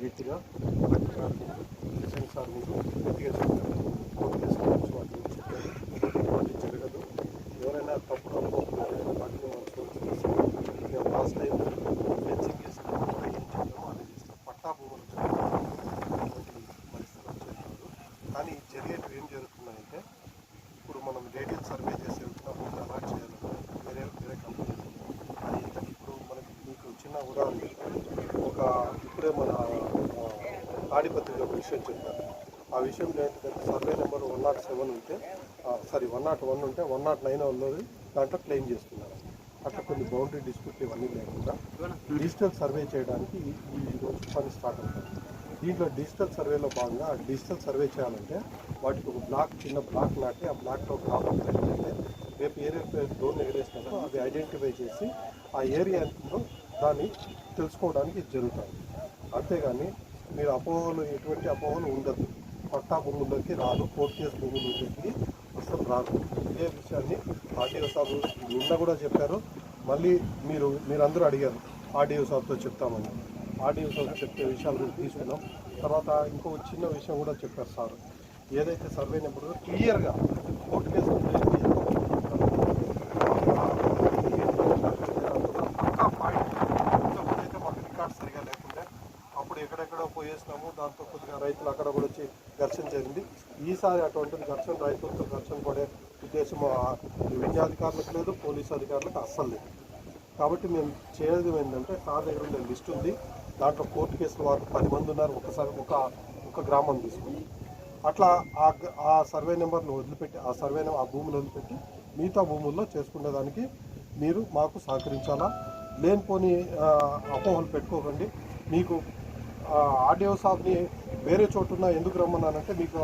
చాలా గట్టిగా కలెక్టర్ గారు కిషన్ సార్ ముందు గట్టిగా చెప్పారు కోర్టు చేసుకోవచ్చు వాటి గురించి చెప్పారు వాటి జరగదు ఎవరైనా తప్పుడు అనుకోకుండా వాటిని మనం సోర్స్ చేసి మేము లాస్ట్ టైం ఫెన్సింగ్ చేస్తాం ఏం చేద్దామో అది చేస్తాం పట్టా భూములు మరి స్థలం చెప్పారు కానీ జరిగేటివి ఏం జరుగుతున్నాయంటే ఇప్పుడు మనం రేడియల్ సర్వే చేసే భూమి అలాట్ చేయాలంటే వేరే వేరే కంపెనీ అది ఇప్పుడు మనకి మీకు చిన్న ఉదాహరణ చెప్తాను. ఒక ఇప్పుడే మన ఆ, తాడిపత్రిలో ఒక విషయం చెప్పారు. ఆ విషయం ఏంటంటే survey number one not seven ఉంటే సారీ వన్ నాట్ వన్ ఉంటే వన్ నాట్ నైన్ ఉన్నది దాంట్లో క్లెయిమ్ చేస్తున్నారు. అట్లా కొన్ని బౌండరీ డిస్ప్యూట్ ఇవన్నీ లేకుండా డిజిటల్ సర్వే చేయడానికి ఈ ఈ రోజు పని స్టార్ట్ అవుతుంది. దీంట్లో డిజిటల్ సర్వేలో భాగంగా ఆ డిజిటల్ సర్వే చేయాలంటే వాటికి ఒక బ్లాక్ చిన్న బ్లాక్ నాటి ఆ బ్లాక్లో ప్రాబ్లం ఏంటంటే రేపు ఏరియా డ్రోన్ ఎగరేసినప్పుడు అది ఐడెంటిఫై చేసి ఆ ఏరియా దాన్ని తెలుసుకోవడానికి జరుగుతుంది. అంతేగాని మీరు అపోహలు ఎటువంటి అపోహలు ఉండదు. పట్టా భూముల్లోకి రాదు కోర్టు కేసు భూముల్లోకి అసలు రాదు. ఇదే విషయాన్ని ఆర్టీఓ సాబు నిన్న కూడా చెప్పారు. మళ్ళీ మీరు మీరందరూ అడిగారు. ఆర్టీఓ సాబ్తో చెప్తామని. ఆర్టీఓ సాబ్ చెప్పే విషయాలు కూడా తీసుకున్నాం తర్వాత ఇంకో చిన్న విషయం కూడా చెప్పారు సార్. ఏదైతే సర్వే నెంబర్ క్లియర్గా కోర్టు కేసు అయితే మాకు రికార్డ్ సరిగా లేకుంటే అప్పుడు ఎక్కడెక్కడో పోయేసినాము దాంతో కొద్దిగా రైతులు అక్కడ కూడా వచ్చి ఘర్షణ జరిగింది. ఈసారి అటువంటి ఘర్షణ రైతులతో ఘర్షణ పడే ఉద్దేశం విద్యాధికారులకు లేదు పోలీసు అధికారులకు అస్సలు లేదు. కాబట్టి మేము చేయడం ఏంటంటే సార్ దగ్గర ఉండే లిస్ట్ ఉంది. దాంట్లో కోర్టు కేసులు వారు పది మంది ఉన్నారు ఒకసారి ఒక ఒక గ్రామం తీసుకుని అట్లా ఆ ఆ సర్వే నెంబర్ను వదిలిపెట్టి ఆ సర్వే ఆ భూములు వదిలిపెట్టి మిగతా భూముల్లో చేసుకునే దానికి మీరు మాకు సహకరించాలా? లేనిపోని అపోహలు పెట్టుకోకండి. మీకు ఆడియో సాబ్ని వేరే చోటున ఎందుకు రమ్మన్నానంటే మీకు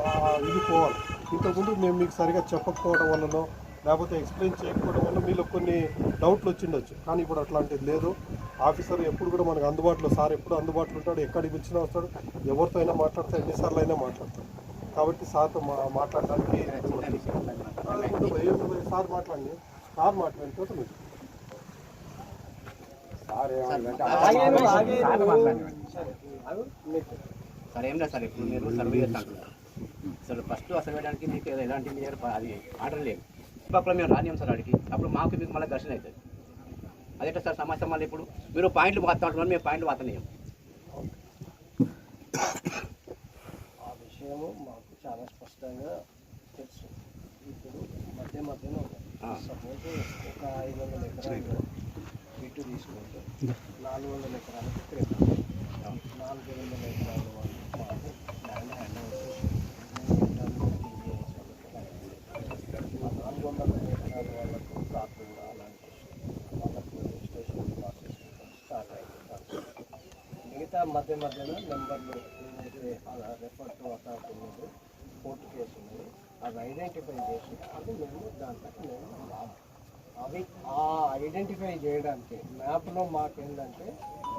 ఇది పోవాలి. ఇంతకుముందు మేము మీకు సరిగా చెప్పకపోవడం వల్లనో లేకపోతే ఎక్స్ప్లెయిన్ చేయకపోవడం వల్ల మీలో కొన్ని డౌట్లు వచ్చిండొచ్చు. కానీ ఇప్పుడు అట్లాంటిది లేదు. ఆఫీసర్ ఎప్పుడు కూడా మనకు అందుబాటులో సార్ ఎప్పుడు అందుబాటులో ఉంటాడు ఎక్కడికి పిలిచినా వస్తాడు ఎవరితో అయినా మాట్లాడతాడు ఎన్నిసార్లు అయినా మాట్లాడతాడు. కాబట్టి సార్తో మా మాట్లాడడానికి సార్ మాట్లాడండి. సార్ మాట్లాడిన తర్వాత మీరు సరే ఏం లేదు సార్ ఇప్పుడు మీరు సర్వే చేస్తా అంటున్నారు అసలు ఫస్ట్ అసలు వేయడానికి మీకు ఎలాంటి మీ దగ్గర అది ఆర్డర్ లేదు. పక్కన మేము రానియం సార్ అడిగి అప్పుడు మాకు మీకు మళ్ళీ ఘర్షణ అవుతుంది. అదేంటో సార్ సమస్య మళ్ళీ ఇప్పుడు మీరు పాయింట్లు వాడుతూ మేము పాయింట్లు వాతలేము ఆ విషయము మాకు చాలా స్పష్టంగా తెలుసు. ఇప్పుడు మధ్య మధ్యలో. సపోజ్ ఒక ఐదు వందల ఎకరాలు బిట్టు నాలుగు వందల ఎకరాలకు నాలుగు వందల ఎకరాల వాళ్ళు మాకు ల్యాండ్ హ్యాండ్ నాలుగు వందల ఎకరాల వాళ్ళకు కాకుండా అలాంటి వాళ్ళకు రిజిస్ట్రేషన్ ప్రాసెస్ స్టార్ట్ అయింది మిగతా మధ్య మధ్యలో నెంబర్లు రెఫర్ టు అథారిటీ ఉన్నది కోర్టు కేసు ఉన్నది అవి ఐడెంటిఫై చేసి అవి మేము దాంట్లో మేము అవి ఆ ఐడెంటిఫై చేయడానికి మ్యాప్లో మాకు ఏంటంటే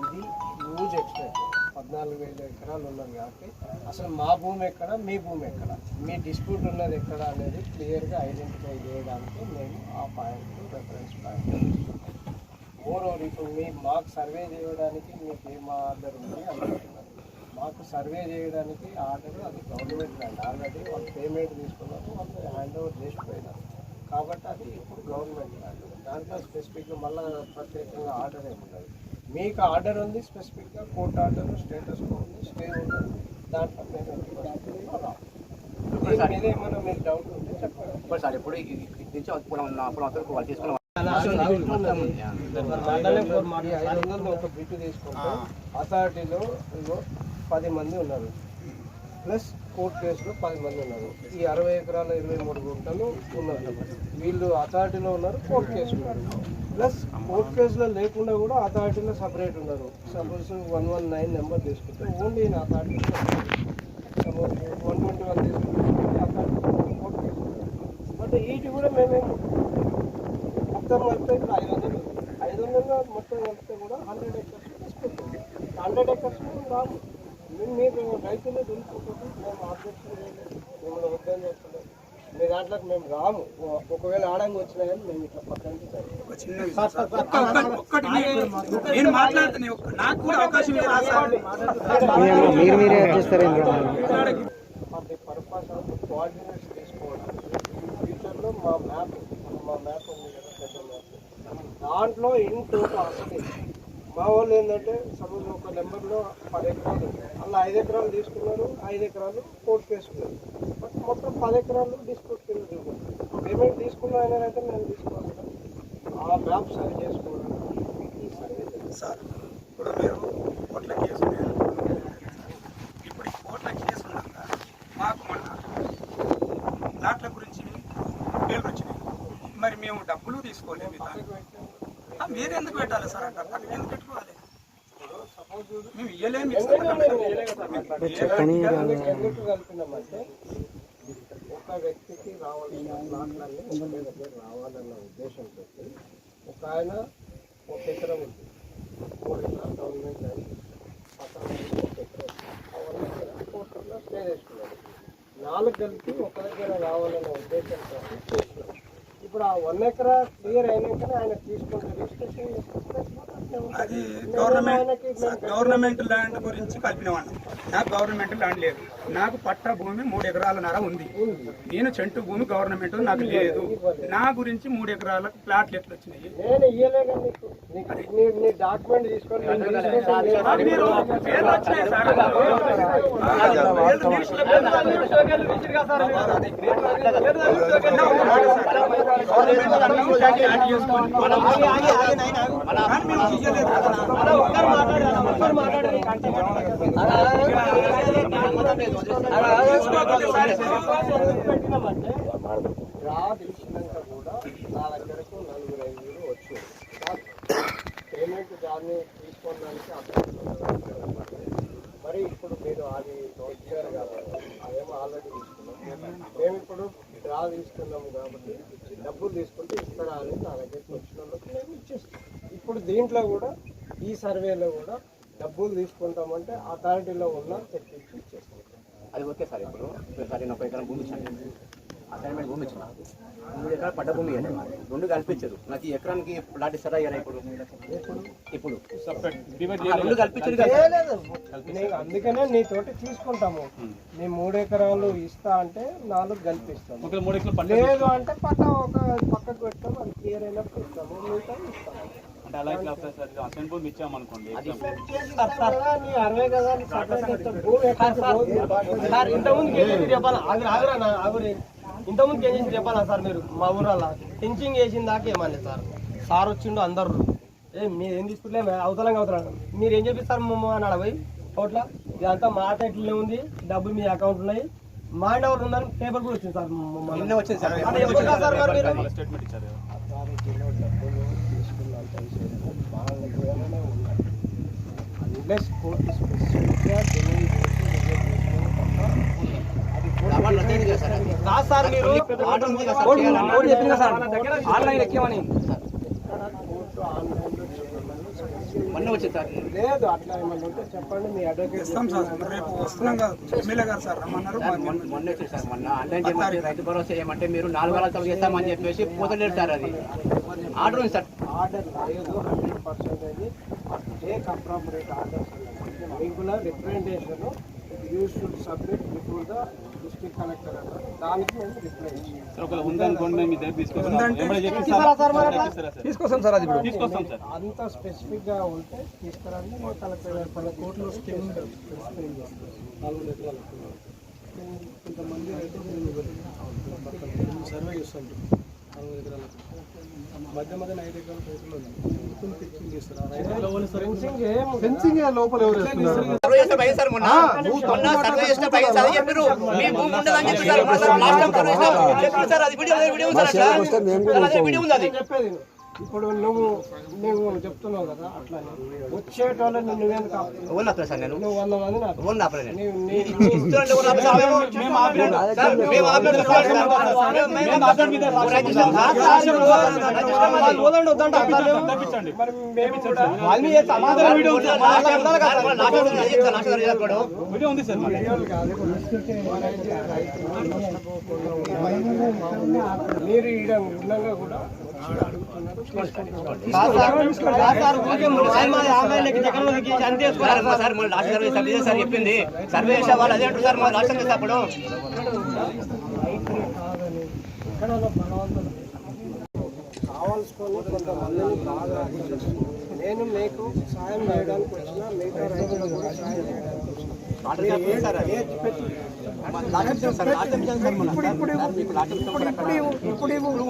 ఇది యూజ్ ఎక్స్టెంట్ పద్నాలుగు వేల ఎకరాలు ఉన్నది కాబట్టి అసలు మా భూమి ఎక్కడ మీ భూమి ఎక్కడ? మీ డిస్ప్యూట్ ఉన్నది ఎక్కడ అనేది క్లియర్గా ఐడెంటిఫై చేయడానికి మేము ఆ పాయింట్ రెఫరెన్స్ పాయింట్ ఓవర్ ఇప్పుడు మీ మాకు సర్వే చేయడానికి మీకు ఏం ఆర్డర్ ఉంది అనుకుంటున్నారు? మాకు సర్వే చేయడానికి ఆర్డర్ అది గవర్నమెంట్ ల్యాండ్ ఆల్రెడీ వాళ్ళు పేమెంట్ తీసుకున్నారు వాళ్ళు హ్యాండ్ ఓవర్ చేసిపోయినారు. కాబట్టి అది ఇప్పుడు గవర్నమెంట్ దాంట్లో స్పెసిఫిక్గా మళ్ళీ ప్రత్యేకంగా ఆర్డర్ ఏమి ఉండదు మీకు ఆర్డర్ ఉంది స్పెసిఫిక్గా కోర్టు ఆర్డర్ స్టేటస్ ఉంది స్టే ఉంటుంది దాంట్లో మీద ఏమైనా మీకు డౌట్ ఉంటే చెప్పండి ఇప్పుడు సార్ ఇప్పుడు నుంచి అప్పుడు వాళ్ళు తీసుకున్న ఒక బిట్టు తీసుకుంటే అథారిటీలో పది మంది ఉన్నారు ప్లస్ కోర్టు కేసులో పది మంది ఉన్నారు. ఈ అరవై ఎకరాల ఇరవై మూడు గుంటలు ఉన్నారు వీళ్ళు అథారిటీలో ఉన్నారు కోర్టు కేసు ఉన్నారు. ప్లస్ కోర్టు కేసులో లేకుండా కూడా అథారిటీలో సపరేట్ ఉన్నారు. Suppose one one nine number తీసుకుంటే ఓన్లీ ఈయన authority suppose one twenty one తీసుకుంటే అథారిటీ కోర్టు కేసు బట్ వీటి కూడా మేమే మొత్తం కలిపితే ఇక్కడ ఐదు వందలు ఐదు వందలు మొత్తం కలిపితే కూడా హండ్రెడ్ ఎకర్స్ తీసుకుంటాం. హండ్రెడ్ ఎకర్స్ రాము. మేము మీరు రైతులు దున్నుకుంటుంది మేము ఆబ్జెక్షన్ చేయలేదు మిమ్మల్ని వద్దని చెప్పలేదు మీ దాంట్లోకి మేము రాము ఓ- ఒకవేళ ఆడంగా వచ్చినా కానీ మేము ఇట్లా పక్క నుంచి చదివాం. ఒక చిన్న విషయం సార్. ఒక్క- ఒక్క- ఒక్కటి నేను నేను మాట్లాడుతున్నా ఒక్క- నాకు కూడా అవకాశం ఇవ్వాలి సార్ మీరు మీరే చేస్తారు for the purpose of coordinates తీసుకోవడం ఫ్యూచర్లో మా మ్యాప్ మా మ్యాప్ ఉంది కదా పెద్ద మ్యాప్ దాంట్లో ఇంటూ అసలు మా వాళ్ళు ఏంటంటే సపోజ్ ఒక నెంబర్లో పది ఎకరాలు అలా ఐదు ఎకరాలు తీసుకున్నారు ఐదు ఎకరాలు కోర్టు వేసుకున్నారు బట్ మొత్తం పది ఎకరాలు డిస్ప్యూట్ కింద చూపించారు పేమెంట్ తీసుకున్న ఆయన అయితే నేను తీసుకోవాలి. ఆ మ్యాప్ సరి చేసుకోవడం సార్ ఇప్పుడు కోట్ల కేసు. ఇప్పుడు ఈ కోట్ల కేసు ఉన్నాక మాకు మొన్న లాట్ల గురించి పేర్లు వచ్చినాయి. మరి మేము డబ్బులు తీసుకోలేము మీరు ఎందుకు పెట్టాలి సార్ అంటారు? పక్కన ఎందుకు పెట్టుకోవాలి? మేము ఇయ్యలేము ఇస్తాం. ఎందుకు ఎందుకు కలిపినామంటే ఒక వ్యక్తికి రావాల్సిన ప్లాట్లన్నీ ఒకే దగ్గర రావాలన్న ఉద్దేశంతో ఒక ఆయన ఒక ఎకరం ఉంది. గవర్నమెంట్ ఒక ఎకరం. చేసుకున్నాడు. నాలుగు కలిపి ఒక దగ్గర రావాలన్న ఉద్దేశంతో ఇప్పుడు ఆ వన్ ఎకరా క్లియర్ అయినాకనే ఆయన తీసుకుంటే రిజిస్ట్రేషన్ చేసుకుంటే అది గవర్నమెంట్ గవర్నమెంట్ ల్యాండ్ గురించి కలిపినవాడిని నాకు గవర్నమెంట్ ల్యాండ్ లేదు నాకు పట్టా భూమి మూడు ఎకరాల నర ఉంది నేను చెంటు భూమి గవర్నమెంట్ నాకు లేదు నా గురించి మూడు ఎకరాల ప్లాట్లు ఎట్లా వచ్చినాయి గవర్నమెంట్ అన్ని విషయాలు కూడా నా దగ్గరకు నలుగురు ఐదుగురు వచ్చు పేమెంట్ దాన్ని తీసుకోవడానికి మరి ఇప్పుడు మీరు అది వచ్చారు కాబట్టి అదేమో ఆల్రెడీ తీసుకున్నాం మేము ఇప్పుడు డ్రా తీసుకున్నాము కాబట్టి డబ్బులు తీసుకున్నాం ఇస్తారా అని నా దగ్గరికి వచ్చిన వాళ్ళకి మేము ఇచ్చేస్తాం ఇప్పుడు దీంట్లో కూడా ఈ సర్వేలో కూడా డబ్బులు తీసుకుంటామంటే అథారిటీలో ఉన్న తెప్పించి ఇచ్చేస్తాం అది ఓకే సార్ ఇప్పుడు ఇప్పుడు సార్ నేను ఒక ఎకరం భూమి అసైన్మెంట్ భూమి ఇచ్చిన మూడు ఎకరాలు పడ్డ భూమి ఇవ్వండి రెండు కల్పించరు. నాకు ఈ ఎకరానికి ప్లాట్ ఇస్తారా ఇయ్యరా ఇప్పుడు? ఇప్పుడు. రెండు కల్పించరు అందుకనే నీతోటి తీసుకుంటాము. నీ మూడు ఎకరాలు ఇస్తా అంటే నాలుగు కల్పిస్తాము. లేదు అంటే పట్ట ఒక పక్కకు పెడతాం అది క్లియర్ అయినప్పుడు ఇస్తాము. మిగతా ఇస్తాము. అది నీ అరవై గజాలు separate ఇస్తాం. భూమి పోదు. సార్ ఇంతకుముందు ఆగురు నా ఆగురి. ఇంతకుముందు ఏం చేసి చెప్పాలా సార్ మీరు? మా ఊరల్లా. ఫెన్సింగ్ వేసిన దాకా ఏమన్నా సార్. సార్ వచ్చిండు అందరు. ఏ మీరు ఏం తీసుకుంటే అవతలంగా అవుతారు మీరు ఏం చెప్పిస్తారు మమ్మ అని అడగయి కోట్ల. ఇదంతా మా టైటిల్నే ఉంది. డబ్బులు మీ అకౌంట్ ఉన్నాయి. మా ఎవరు ఉందని పేపర్ కూడా వచ్చింది సార్ మమ్మల్ని నిన్న వచ్చింది సార్. కాదు సార్ మరి కోర్టు చెప్పింది సార్. ఆన్లైన్ ఎక్కేమని మొన్న వచ్చింది సార్. లేదు అట్లా ఏమన్నా ఉంటే చెప్పండి మీ అడ్వకేట్ ఇస్తాం సార్. రేపు వస్తున్నాం కదా. ఎమ్మెల్యే గారు సార్ రమ్మన్నారు. సార్, మొన్న వచ్చింది సార్ మొన్న ఆన్లైన్ చేయమంటే రైతు భరోసా చేయమంటే మీరు నాలుగు వేల తొలగి చేస్తామని చెప్పేసి పోతలేరు సార్ అది. ఆర్డర్ ఉంది సార్. ఆర్డర్ లేదు hundred percentage take appropriate orders regular representation you should submit before the district collector అన్నారు దానికి మేము రిప్లై తీసుకొస్తాం సార్ అది అంత స్పెసిఫిక్గా ఉంటే తీసుకురండి. మా కలెక్టర్ గారు పలు కోర్టులో స్కీమ్ నాలుగు ఎకరాలు కొంతమంది రైతులు సర్వే చేస్తుంటారు నాలుగు ఎకరాలకు మధ్య మధ్య ఐదు ఎకరాల రైతులు ఫిక్సింగ్ చేస్తారు ఫెన్సింగ్ లోపల ఎవరు చెప్పారు అట్లా. ఇప్పుడు నువ్వు నువ్వు చెప్తున్నావు కదా అట్లానే వచ్చేటోళ్ళని నువ్వేందుకు ఆపుతున్నావు? ఎవరు ఆపలేదు సార్ నేను నువ్వు వంద మందిని ఆపు. ఎవరు ఆపలేదు నేను నీవు- నీ- ఇస్తున్నారు ఎవరు ఆపలేదు? మేము ఆపలేదు. సార్, మేము ఆపలేదు సార్. మేము- మేము ఆపలేదు. రైతు సార్. వాళ్ళు వదలండి వద్దంట అర్థాలు లేవు. మరి మేము కూడా వాళ్ళని చేస్తే సమాధానం వీడియో ఉంది. లాస్ట్ వాళ్ళకి టైం అర్థాలు కాదు. లాస్ట్ టైం చెప్పాడు. మీరు ఈడ ఉండగా కూడా కాదు సార్, సార్ మన లాస్ట్ సర్వే సర్వే సార్ చెప్పింది సర్వే చేసే వాళ్ళు అదే అంటారు సార్ మా లాస్ట్ టైం చేసేటప్పుడు కావాల్సుకొని కొంతమందిని బాగా నేను మీకు సాయం చేయడానికి వచ్చిన మిగతా రైతులకు కూడా సాయం చేయడానికి వచ్చిన ఇప్పుడు ఇప్పుడు ఇప్పుడు ఇప్పుడు